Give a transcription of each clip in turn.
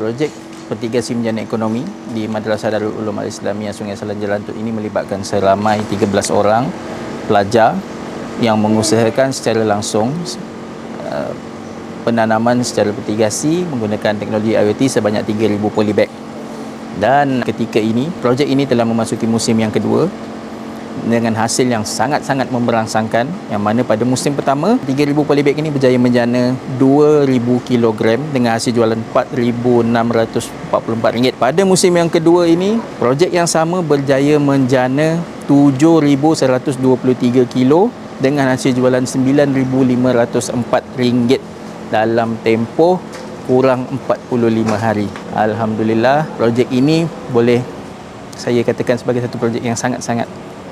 Projek Pertigasi Menjana Ekonomi di Madrasah Darul Ulum Al-Islamiyah Sungai Salan Jelantut ini melibatkan seramai 13 orang pelajar yang mengusahakan secara langsung uh, penanaman secara pertigasi menggunakan teknologi IoT sebanyak 3000 polybag. Dan ketika ini, projek ini telah memasuki musim yang kedua dengan hasil yang sangat-sangat memberangsangkan yang mana pada musim pertama 3000 polybag ini berjaya menjana 2000 kg dengan hasil jualan RM4,644 pada musim yang kedua ini projek yang sama berjaya menjana 7123 kg dengan hasil jualan RM9,504 dalam tempoh kurang 45 hari. Alhamdulillah projek ini boleh saya katakan sebagai satu projek yang sangat-sangat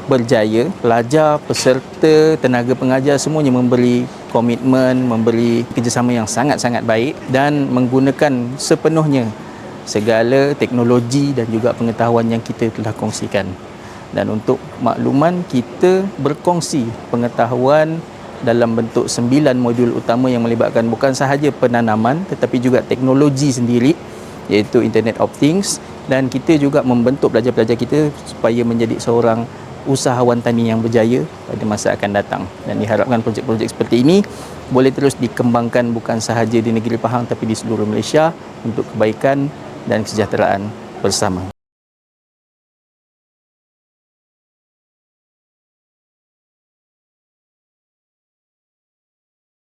berjaya pelajar, peserta, tenaga pengajar semuanya memberi komitmen, memberi kerjasama yang sangat-sangat baik dan menggunakan sepenuhnya segala teknologi dan juga pengetahuan yang kita telah kongsikan. Dan untuk makluman kita berkongsi pengetahuan dalam bentuk sembilan modul utama yang melibatkan bukan sahaja penanaman tetapi juga teknologi sendiri iaitu Internet of Things dan kita juga membentuk pelajar-pelajar kita supaya menjadi seorang usahawan tani yang berjaya pada masa akan datang dan diharapkan projek-projek seperti ini boleh terus dikembangkan bukan sahaja di negeri Pahang tapi di seluruh Malaysia untuk kebaikan dan kesejahteraan bersama.